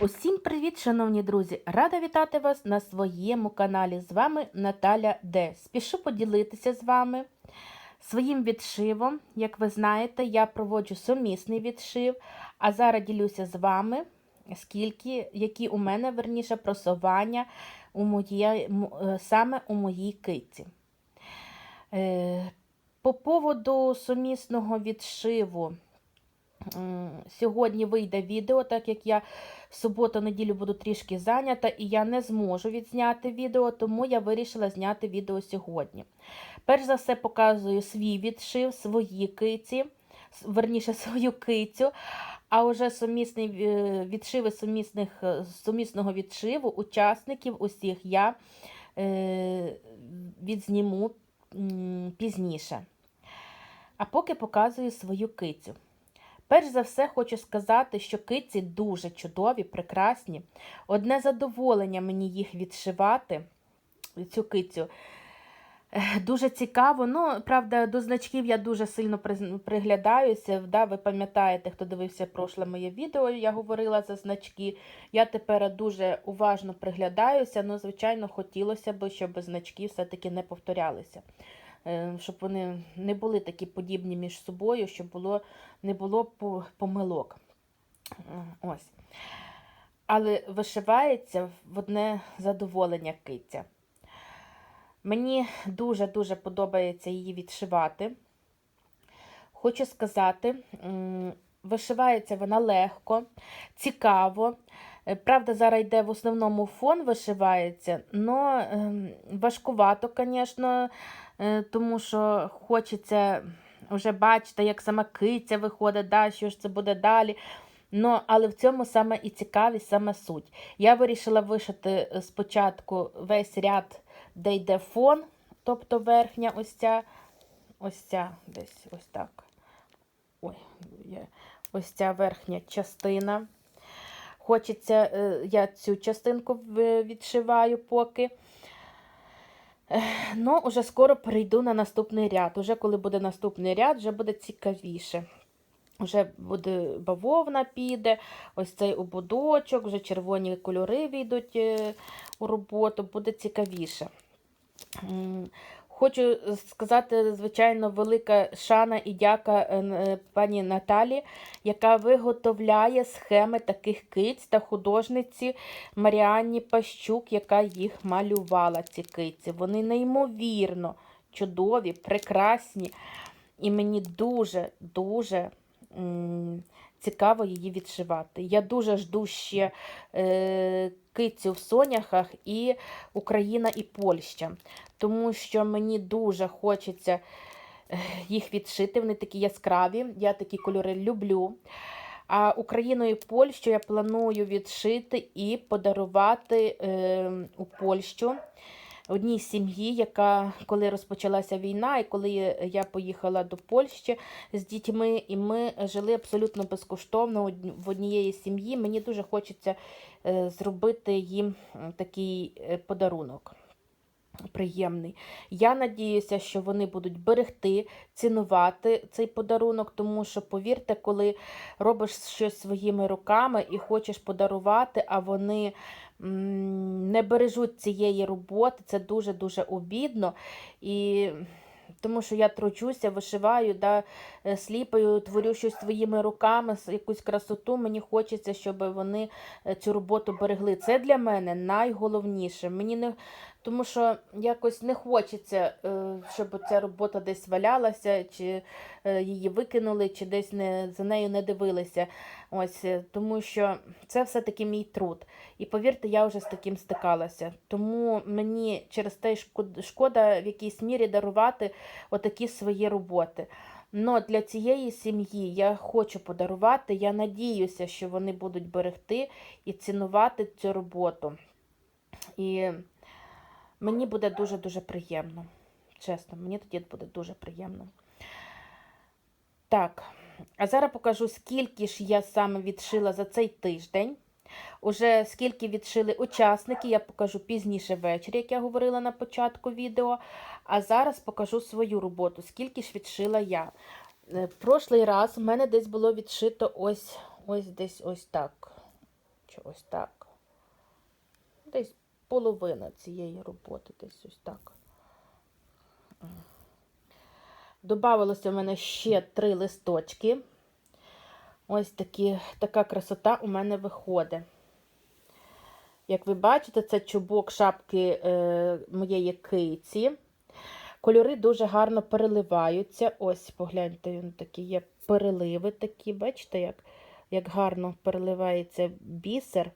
Усім привіт, шановні друзі! Рада вітати вас на своєму каналі. З вами Наталя Д. Спішу поділитися з вами своїм відшивом. Як ви знаєте, я проводжу сумісний відшив, а зараз ділюся з вами, скільки, які у мене верніше просування у моє, е, саме у моїй киці. Е, По поводу сумісного відшиву. М, Сьогодні вийде відео, так як я в суботу-неділю буду трішки зайнята, і я не зможу відзняти відео, тому я вирішила зняти відео сьогодні. Перш за все, показую свій відшив, свої киці, верніше свою кицю, а вже сумісний е, відшиви сумісних, е, сумісного відшиву учасників усіх я е, відзніму пізніше. А поки показую свою кицю. Перш за все, хочу сказати, що киці дуже чудові, прекрасні. Одне задоволення мені їх відшивати, цю кицю. Дуже цікаво. Ну, правда, до значків я дуже сильно приглядаюся. Да? Ви пам'ятаєте, хто дивився прошле моє відео, я говорила за значки. Я тепер дуже уважно приглядаюся, але, звичайно, хотілося б, щоб значки все-таки не повторялися. Е, Щоб вони не були такі подібні між собою, щоб було, не було помилок. Е, Ось. Але вишивається в одне задоволення киця. Мені дуже-дуже подобається її відшивати. Хочу сказати, вишивається вона легко, цікаво. Е, Правда, зараз йде в основному фон вишивається, але важкувато, звісно, тому що хочеться вже бачити, як сама киця виходить, да, що ж це буде далі. Ну, але в цьому саме і цікавість, саме суть. Я вирішила вишити е, спочатку весь ряд, де йде фон, тобто верхня ось ця, ось ця, десь ось так. Ой, ось ця верхня частина. Хочеться, е, я цю частинку відшиваю поки. Ну, уже скоро перейду на наступний ряд. Уже коли буде наступний ряд, вже буде цікавіше. Вже буде бавовна піде, ось цей ободочок, вже червоні кольори війдуть е, у роботу, буде цікавіше. Хочу сказати, звичайно, велика шана і дяка е, е, пані Наталі, яка виготовляє схеми таких киць та художниці Маріанні Пащук, яка їх малювала, ці киці. Вони неймовірно чудові, прекрасні. І мені дуже-дуже цікаво її відшивати. Я дуже жду ще е, кицю в соняхах і Україна і Польща, тому що мені дуже хочеться е, їх відшити. Вони такі яскраві, я такі кольори люблю. А Україну і Польщу я планую відшити і подарувати е, у Польщу одній сім'ї, яка коли розпочалася війна, і коли я поїхала до Польщі з дітьми, і ми жили абсолютно безкоштовно в однієї сім'ї. Мені дуже хочеться е, зробити їм такий е, подарунок. Приємний. Я надіюся, що вони будуть берегти, цінувати цей подарунок, тому що, повірте, коли робиш щось своїми руками і хочеш подарувати, а вони не бережуть цієї роботи, це дуже-дуже обідно. І тому що я тручуся, вишиваю, да, е, сліпаю, творю щось своїми руками, якусь красоту. Мені хочеться, щоб вони е, цю роботу берегли. Це для мене найголовніше. Мені не тому що якось не хочеться, е, щоб ця робота десь валялася, чи е, її викинули, чи десь не, за нею не дивилися. Ось, е, тому що це все-таки мій труд. І повірте, я вже з таким стикалася. Тому мені через те шкода в якійсь мірі дарувати отакі свої роботи. Но для цієї сім'ї я хочу подарувати. Я надіюся, що вони будуть берегти і цінувати цю роботу. І мені буде дуже-дуже приємно. Чесно, мені тоді буде дуже приємно. Так, а зараз покажу, скільки ж я саме відшила за цей тиждень. Уже скільки відшили учасники, я покажу пізніше ввечері, як я говорила на початку відео. А зараз покажу свою роботу, скільки ж відшила я. Е, Прошлий раз у мене десь було відшито ось, ось десь ось так. Чи ось так. Десь половина цієї роботи, десь ось так. Добавилося в мене ще три листочки. Ось такі, така красота у мене виходить. Як ви бачите, це чубок шапки е, моєї киці. Кольори дуже гарно переливаються. Ось, погляньте, він такі є переливи такі, бачите, як, як гарно переливається бісер.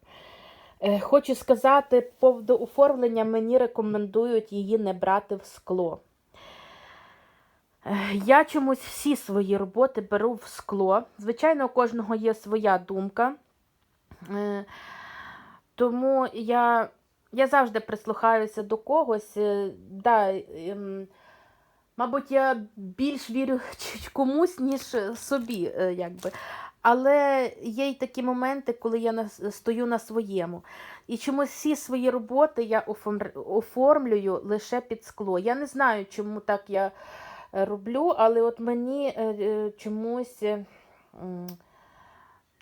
Е, Хочу сказати, поводу оформлення мені рекомендують її не брати в скло. Е, Я чомусь всі свої роботи беру в скло. Звичайно, у кожного є своя думка. Е, Тому я, я завжди прислухаюся до когось. Да, ем, мабуть, я більш вірю комусь, ніж собі. Якби. Але є й такі моменти, коли я стою на своєму. І чомусь всі свої роботи я оформлюю лише під скло. Я не знаю, чому так я е, роблю, але от мені е, е, чомусь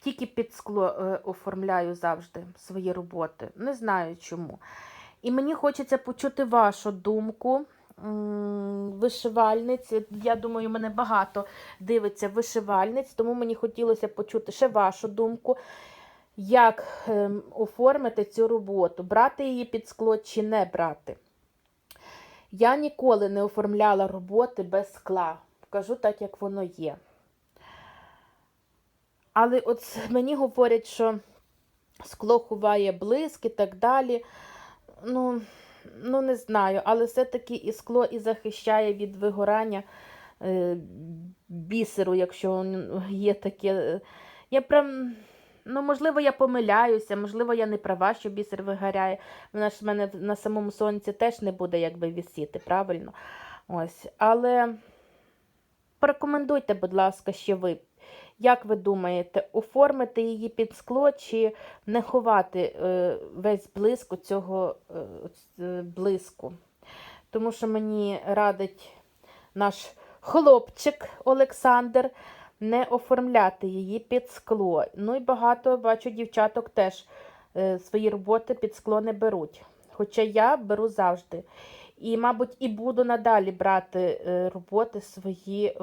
тільки під скло оформляю завжди свої роботи. Не знаю чому. І мені хочеться почути вашу думку. Вишивальниць, я думаю, мене багато дивиться вишивальниць, тому мені хотілося почути ще вашу думку, як ем, оформити цю роботу, брати її під скло чи не брати. Я ніколи не оформляла роботи без скла. Кажу так, як воно є. Але от мені говорять, що скло ховає блиск і так далі. Ну, ну не знаю, але все-таки і скло і захищає від вигорання е, бісеру, якщо є таке. Я прям, ну, можливо, я помиляюся, можливо, я не права, що бісер вигоряє. Вона ж в мене на самому сонці теж не буде якби висіти, правильно? Ось. Але порекомендуйте, будь ласка, ще ви. Як ви думаєте, оформити її під скло чи не ховати е, весь блиск у цього е, е, блиску? Тому що мені радить наш хлопчик Олександр не оформляти її під скло. Ну і багато бачу дівчаток теж свої роботи під скло не беруть. Хоча я беру завжди. І, мабуть, і буду надалі брати роботи свої.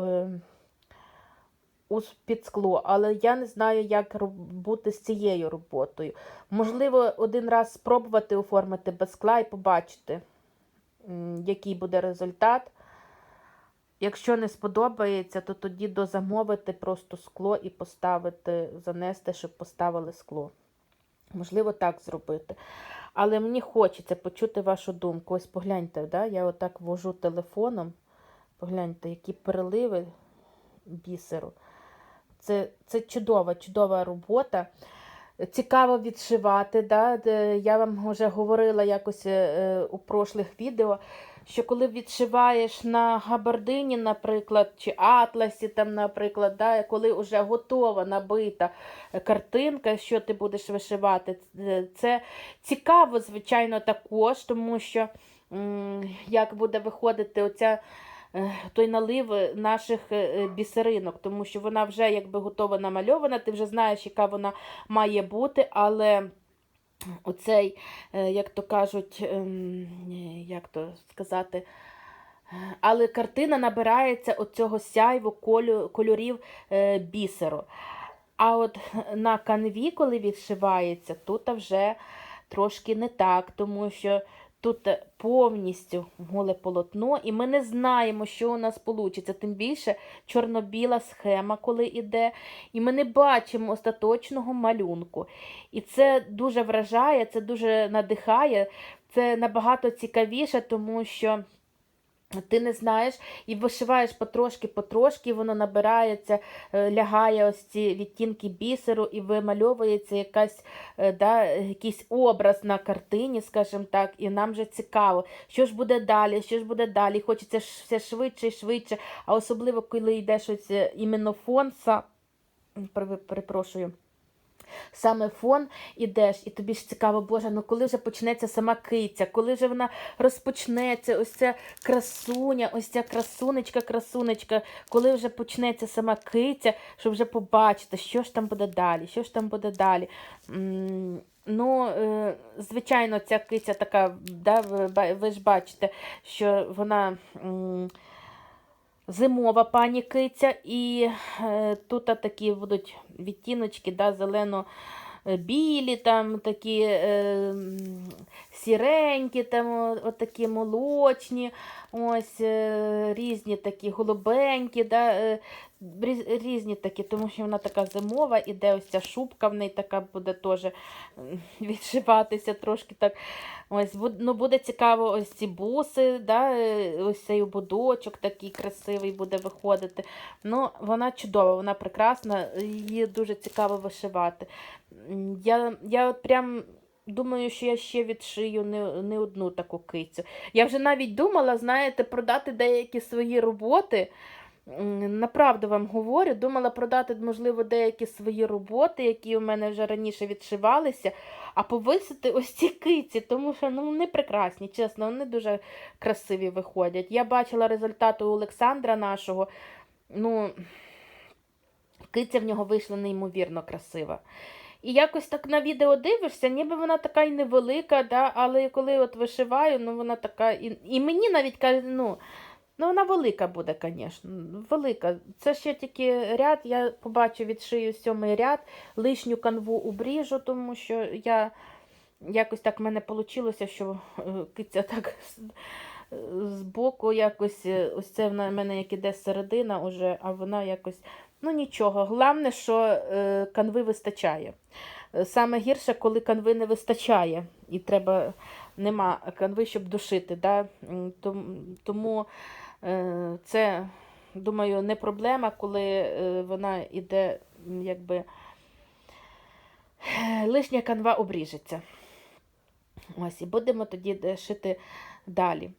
Під скло, але я не знаю, як бути з цією роботою. Можливо, один раз спробувати оформити без скла і побачити, який буде результат. Якщо не сподобається, то тоді дозамовити просто скло і поставити, занести, щоб поставили скло. Можливо, так зробити. Але мені хочеться почути вашу думку. Ось погляньте, да? я отак вожу телефоном. Погляньте, які переливи бісеру. Це, це чудова, чудова робота. Цікаво відшивати. Да? Я вам вже говорила якось е, у прошлих відео, що коли відшиваєш на габардині, наприклад, чи атласі, там, наприклад, да? коли вже готова набита картинка, що ти будеш вишивати, це- це цікаво, звичайно, також, тому що як буде виходити оця е, той налив наших е, бісеринок, тому що вона вже якби готова намальована, ти вже знаєш, яка вона має бути, але оцей, е, як то кажуть, ем, як то сказати, е, але картина набирається оцього сяйву кольорів е, бісеру. А от на канві, коли відшивається, тут вже трошки не так, тому що тут повністю голе полотно, і ми не знаємо, що у нас вийде. Тим більше чорно-біла схема, коли йде, і ми не бачимо остаточного малюнку. І це дуже вражає, це дуже надихає, це набагато цікавіше, тому що. Ти не знаєш і вишиваєш потрошки-потрошки, воно набирається, е, лягає ось ці відтінки бісеру і вимальовується якась, е, да, якийсь образ на картині, скажімо так, і нам вже цікаво, що ж буде далі, що ж буде далі. Хочеться все швидше і швидше, а особливо, коли йде щось е, іменно фон, са... пере- перепрошую. Саме фон ідеш, і тобі ж цікаво, Боже, ну коли вже почнеться сама киця, коли вже вона розпочнеться, ось ця красуня, ось ця красунечка, красунечка, коли вже почнеться сама киця, щоб вже побачити, що ж там буде далі, що ж там буде далі. Ну, е, звичайно, ця киця така, да, ви ж бачите, що вона. Зимова пані киця, і е, тут такі будуть відтіночки, да, зелено е, білі, там такі е, сіренькі, там о- отакі молочні, ось е, різні такі голубенькі, да, е, різні такі, тому що вона така зимова, іде ось ця шубка в неї така буде теж відшиватися трошки так. Ось, ну, буде цікаво ось ці буси, да, е, ось цей ободочок такий красивий буде виходити. Ну, вона чудова, вона прекрасна, її дуже цікаво вишивати. Я, я от прям думаю, що я ще відшию не, не одну таку кицю. Я вже навіть думала, знаєте, продати деякі свої роботи. Направду вам говорю, думала продати, можливо, деякі свої роботи, які у мене вже раніше відшивалися, а повисити ось ці киці, тому що ну, вони прекрасні, чесно, вони дуже красиві виходять. Я бачила результати у Олександра нашого. Ну, киця в нього вийшла неймовірно красива. І якось так на відео дивишся, ніби вона така і невелика, да, але коли от вишиваю, ну вона така. І, і мені навіть ну, ну вона велика буде, звісно. Велика. Це ще тільки ряд, я побачу, відшию сьомий ряд, лишню канву убріжу, тому що я якось так в мене вийшло, що е, киця так з- з боку якось, е, ось це в мене як іде середина уже, а вона якось. Ну нічого. Головне, що е, канви вистачає. Саме гірше, коли канви не вистачає, і треба нема канви, щоб душити. Да? Тому це, думаю, не проблема, коли е, вона йде, якби е, лишня канва обріжеться. Ось, і будемо тоді е, шити далі.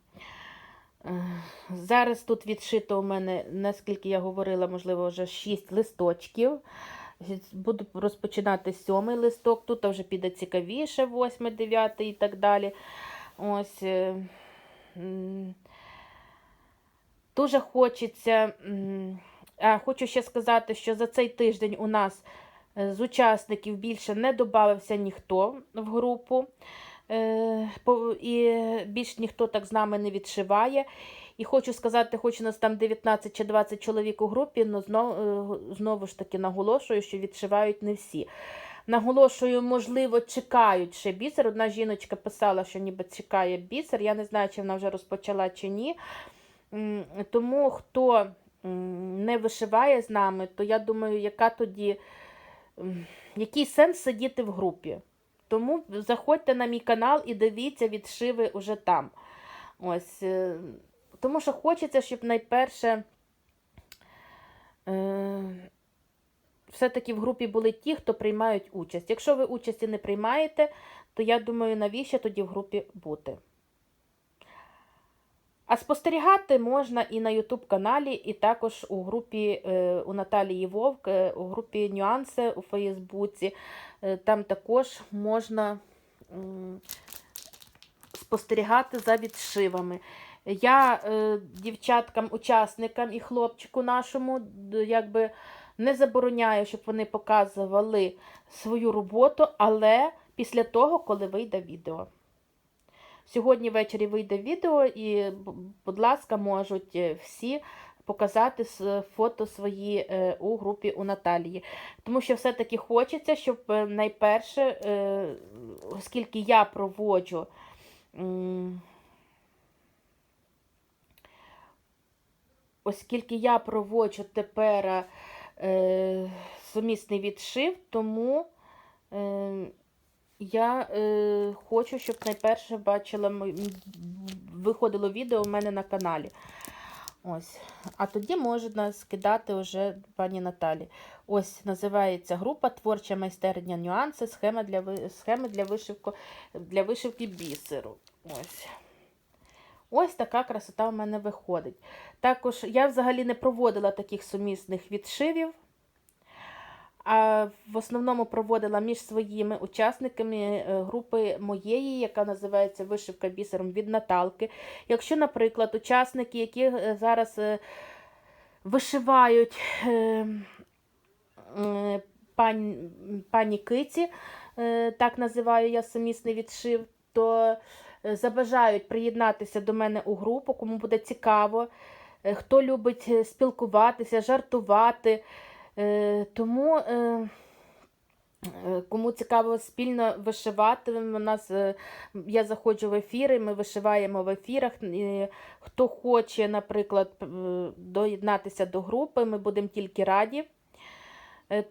Е, Зараз тут відшито у мене, наскільки я говорила, можливо, вже 6 листочків. Буду розпочинати сьомий листок, тут вже піде цікавіше, восьмий, дев'ятий і так далі. Ось. Е, Дуже хочеться. хочу ще сказати, що за цей тиждень у нас е, з учасників більше не додався ніхто в групу. Е, І більш ніхто так з нами не відшиває. І хочу сказати, хоч у нас там 19 чи 20 чоловік у групі, але знову, знову ж таки наголошую, що відшивають не всі. Наголошую, можливо, чекають ще бісер. Одна жіночка писала, що ніби чекає бісер. Я не знаю, чи вона вже розпочала чи ні. Тому хто не вишиває з нами, то я думаю, яка тоді, який сенс сидіти в групі. Тому заходьте на мій канал і дивіться відшиви уже там. Ось. е, Тому що хочеться, щоб найперше е, все-таки в групі були ті, хто приймають участь. Якщо ви участі не приймаєте, то я думаю, навіщо тоді в групі бути? А спостерігати можна і на YouTube каналі, і також у групі е, у Наталії Вовк, е, у групі Нюанси у Фейсбуці. Е, Там також можна спостерігати за відшивами. Я е, дівчаткам, учасникам і хлопчику нашому якби не забороняю, щоб вони показували свою роботу, але після того, коли вийде відео. Сьогодні ввечері вийде відео, і, будь ласка, можуть е, всі показати фото свої е, у групі у Наталії. Тому що все-таки хочеться, щоб е, найперше, оскільки я проводжу. Оскільки я проводжу тепер сумісний відшив, тому я е, хочу, щоб найперше бачила виходило відео у мене на каналі. Ось. А тоді можна скидати вже пані Наталі. Ось називається група Творча майстерня нюанси, схема для, схеми для, вишивку, для вишивки бісеру. Ось. Ось така красота в мене виходить. Також я взагалі не проводила таких сумісних відшивів. А в основному проводила між своїми учасниками е, групи моєї, яка називається Вишивка бісером від Наталки. Якщо, наприклад, учасники, які е, зараз е, вишивають пані, пані Киці, так називаю я сумісний відшив, то забажають приєднатися до мене у групу, кому буде цікаво, хто любить спілкуватися, жартувати. Е, Тому, е, е, кому цікаво спільно вишивати, у нас я заходжу в ефіри, ми вишиваємо в ефірах. Хто хоче, наприклад, доєднатися до групи, ми будемо тільки раді.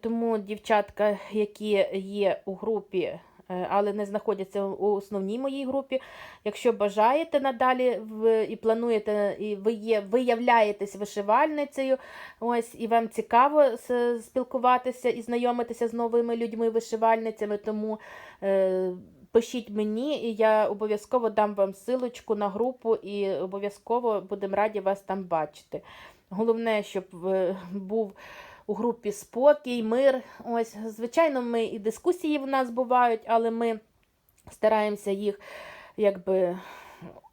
Тому дівчатка, які є у групі, але не знаходяться у основній моїй групі, якщо бажаєте надалі і плануєте, і ви є, ви являєтесь вишивальницею, ось, і вам цікаво спілкуватися і знайомитися з новими людьми, вишивальницями, тому е, пишіть мені, і я обов'язково дам вам силочку на групу, і обов'язково будемо раді вас там бачити. Головне, щоб е, був у групі спокій, мир. Ось, звичайно, ми і дискусії в нас бувають, але ми стараємося їх якби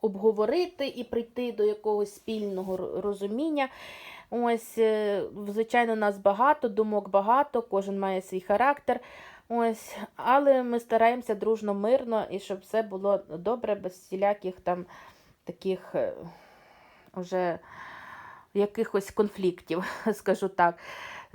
обговорити і прийти до якогось спільного розуміння. Ось, е, звичайно, нас багато, думок багато, кожен має свій характер. Ось, але ми стараємося дружно, мирно і щоб все було добре, без всіляких там таких е, вже якихось конфліктів, скажу так.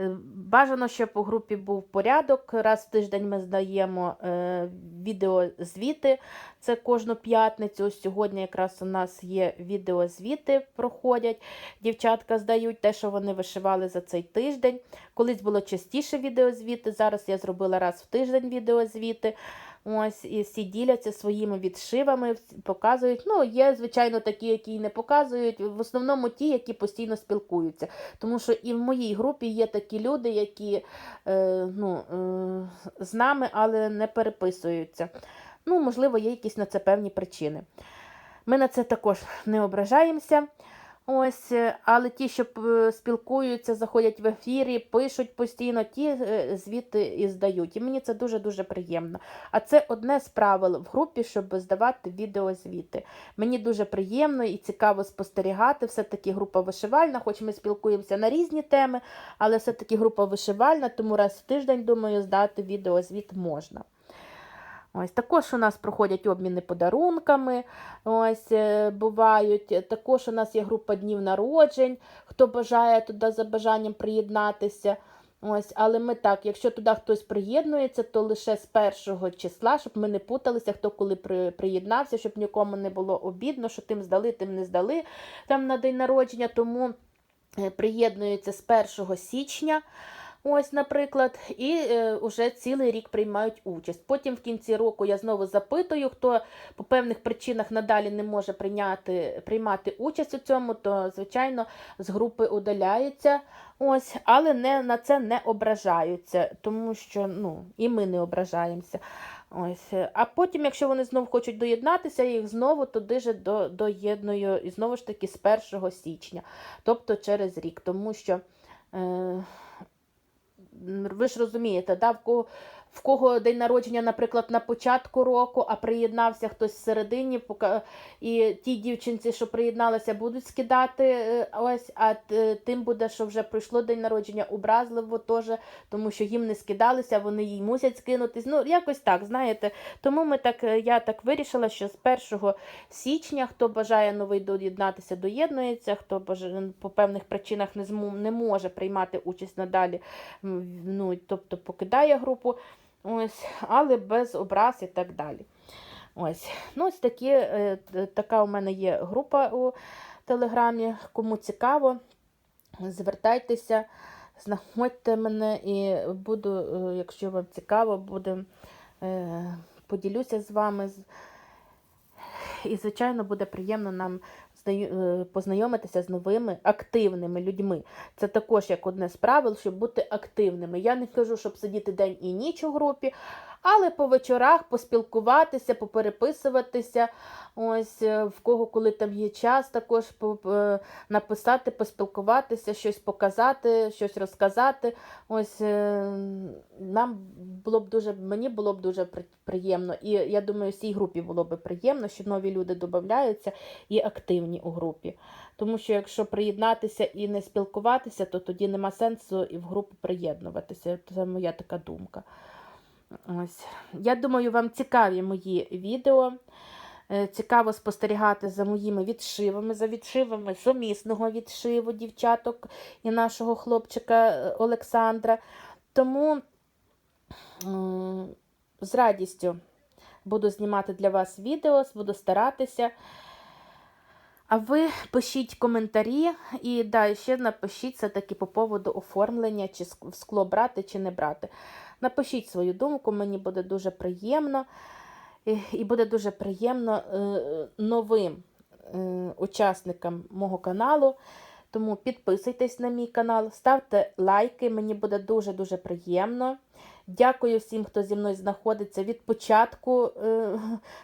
Е, Бажано, щоб у групі був порядок. Раз в тиждень ми здаємо е, відеозвіти. Це кожну п'ятницю. Ось сьогодні якраз у нас є відеозвіти, проходять. Дівчатка здають те, що вони вишивали за цей тиждень. Колись було частіше відеозвіти. Зараз я зробила раз в тиждень відеозвіти. Ось і всі діляться своїми відшивами, показують. Ну, є, звичайно, такі, які не показують. В основному ті, які постійно спілкуються. Тому що і в моїй групі є такі люди, які е, ну, е, з нами, але не переписуються. Ну, можливо, є якісь на це певні причини. Ми на це також не ображаємося. Ось, е, але ті, що е, спілкуються, заходять в ефірі, пишуть постійно, ті е, звіти і здають. І мені це дуже-дуже приємно. А це одне з правил в групі, щоб здавати відеозвіти. Мені дуже приємно і цікаво спостерігати. Все-таки група вишивальна, хоч ми спілкуємося на різні теми, але все-таки група вишивальна, тому раз в тиждень, думаю, здати відеозвіт можна. Ось також у нас проходять обміни подарунками. Ось е, бувають. Також у нас є група днів народжень, хто бажає туди за бажанням приєднатися. Ось, але ми так, якщо туди хтось приєднується, то лише з першого числа, щоб ми не путалися, хто коли при, приєднався, щоб нікому не було обідно, що тим здали, тим не здали там на день народження. Тому е, приєднуються з 1 січня. Ось, наприклад, і е, уже цілий рік приймають участь. Потім в кінці року я знову запитую, хто по певних причинах надалі не може прийняти, приймати участь у цьому, то звичайно з групи удаляється. Ось, але не на це не ображаються, тому що ну, і ми не ображаємося. Ось. е, А потім, якщо вони знову хочуть доєднатися, я їх знову туди же до, доєдную і знову ж таки з 1 січня, тобто через рік, тому що. Е, ви ж розумієте, да, в кого, в кого день народження, наприклад, на початку року, а приєднався хтось всередині, і ті дівчинці, що приєдналися, будуть скидати е, ось, а тим буде, що вже пройшло день народження, образливо теж, тому що їм не скидалися, вони їй мусять скинутись. Ну, якось так, знаєте. Тому ми так, е, я так вирішила, що з 1 січня, хто бажає новий доєднатися, доєднується, хто бажає, по певних причинах не, зму, не може приймати участь надалі, ну, тобто покидає групу, ось, але без образ і так далі. Ось, ну, ось такі, е, така у мене є група у Телеграмі. Кому цікаво, звертайтеся, знаходьте мене і буду, е, якщо вам цікаво, буду, е, поділюся з вами. І, звичайно, буде приємно нам познайомитися з новими активними людьми. Це також як одне з правил, щоб бути активними. Я не кажу, щоб сидіти день і ніч у групі, Але по вечорах поспілкуватися, попереписуватися. Ось е, в кого, коли там є час, також е, написати, поспілкуватися, щось показати, щось розказати. Ось е, нам було б дуже, мені було б дуже приємно. І я думаю, всій групі було б приємно, що нові люди додаються і активні у групі. Тому що якщо приєднатися і не спілкуватися, то тоді нема сенсу і в групу приєднуватися. Це моя така думка. Ось. Я думаю, вам цікаві мої відео. Е, Цікаво спостерігати за моїми відшивами, за відшивами сумісного відшиву дівчаток і нашого хлопчика е, Олександра. Тому з радістю буду знімати для вас відео, буду старатися. А ви пишіть коментарі і да, ще напишіть все-таки по поводу оформлення, чи скло брати, чи не брати. Напишіть свою думку, мені буде дуже приємно. І- буде дуже приємно е, новим е, учасникам мого каналу. Тому підписуйтесь на мій канал, ставте лайки, мені буде дуже-дуже приємно. Дякую всім, хто зі мною знаходиться від початку е,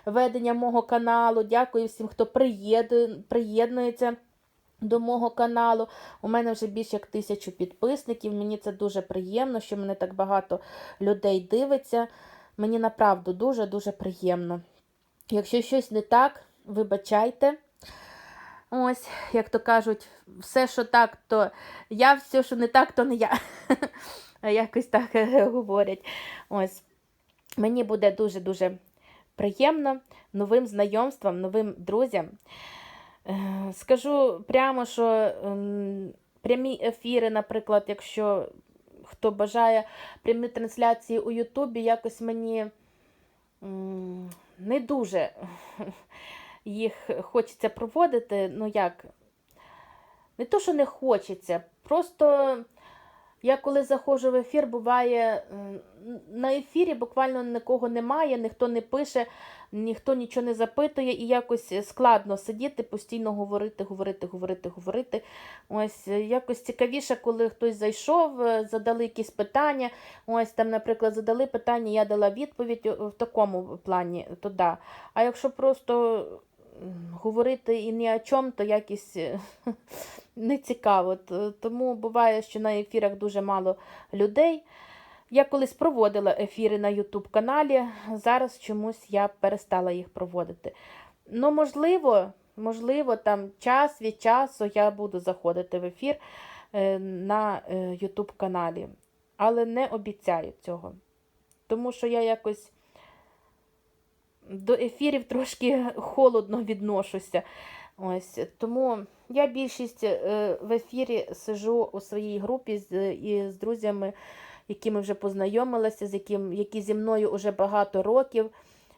ведення мого каналу. Дякую всім, хто приєднується до мого каналу. У мене вже більше як тисячу підписників. Мені це дуже приємно, що мене так багато людей дивиться. Мені направду дуже-дуже приємно. Якщо щось не так, вибачайте. Ось, як то кажуть, все, що так, то я, все, що не так, то не я. Якось так е, говорять. Ось. Мені буде дуже-дуже приємно новим знайомствам, новим друзям. Е, Скажу прямо, що ем, прямі ефіри, наприклад, якщо хто бажає прямі трансляції у Ютубі, якось мені не дуже їх хочеться проводити. Ну як, не то, що не хочеться, просто я коли заходжу в ефір, буває на ефірі буквально нікого немає, ніхто не пише, ніхто нічого не запитує, і якось складно сидіти, постійно говорити, говорити, говорити, говорити. Ось е, якось цікавіше, коли хтось зайшов, е, задали якісь питання. Ось там, наприклад, задали питання, я дала відповідь в такому плані, то да. А якщо просто говорити і ні о чому, то якось е, не цікаво. Тому буває, що на ефірах дуже мало людей. Я колись проводила ефіри на YouTube каналі, зараз чомусь я перестала їх проводити. Ну, можливо, можливо, там час від часу я буду заходити в ефір е, на е, YouTube каналі, але не обіцяю цього. Тому що я якось до ефірів трошки холодно відношуся. Ось тому я більшість е, в ефірі сижу у своїй групі з, і з друзями, якими вже познайомилася, з яким, які зі мною вже багато років.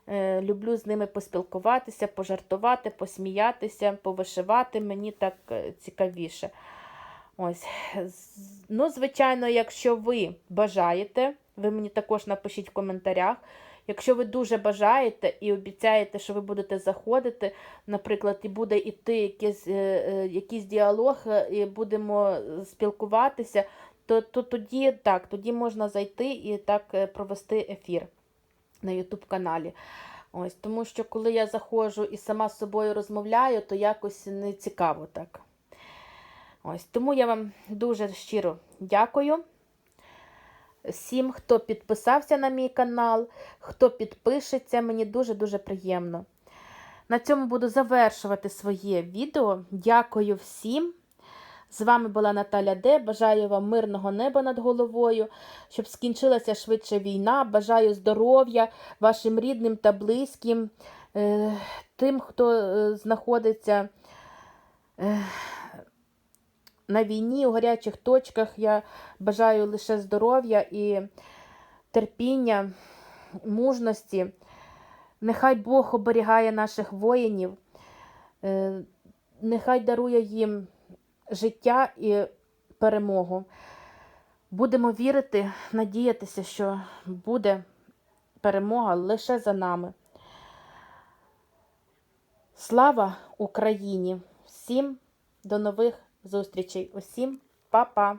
Е, Люблю з ними поспілкуватися, пожартувати, посміятися, повишивати. Мені так е, цікавіше. Ось. Ну, звичайно, якщо ви бажаєте, ви мені також напишіть в коментарях. Якщо ви дуже бажаєте і обіцяєте, що ви будете заходити, наприклад, і буде йти якийсь, е, е, якийсь діалог, е, і будемо спілкуватися, то, то тоді так, тоді можна зайти і так провести ефір на YouTube каналі. Ось, тому що коли я заходжу і сама з собою розмовляю, то якось не цікаво так. Ось, тому я вам дуже щиро дякую всім, хто підписався на мій канал, хто підпишеться, мені дуже-дуже приємно. На цьому буду завершувати своє відео. Дякую всім. З вами була Наталя Д. Бажаю вам мирного неба над головою, щоб скінчилася швидше війна. Бажаю здоров'я вашим рідним та близьким, е, тим, хто е, знаходиться е, на війні, у гарячих точках. Я бажаю лише здоров'я і терпіння, мужності. Нехай Бог оберігає наших воїнів, е, нехай дарує їм життя і перемогу. Будемо вірити, надіятися, що буде перемога лише за нами. Слава Україні! Всім до нових зустрічей! Усім па-па!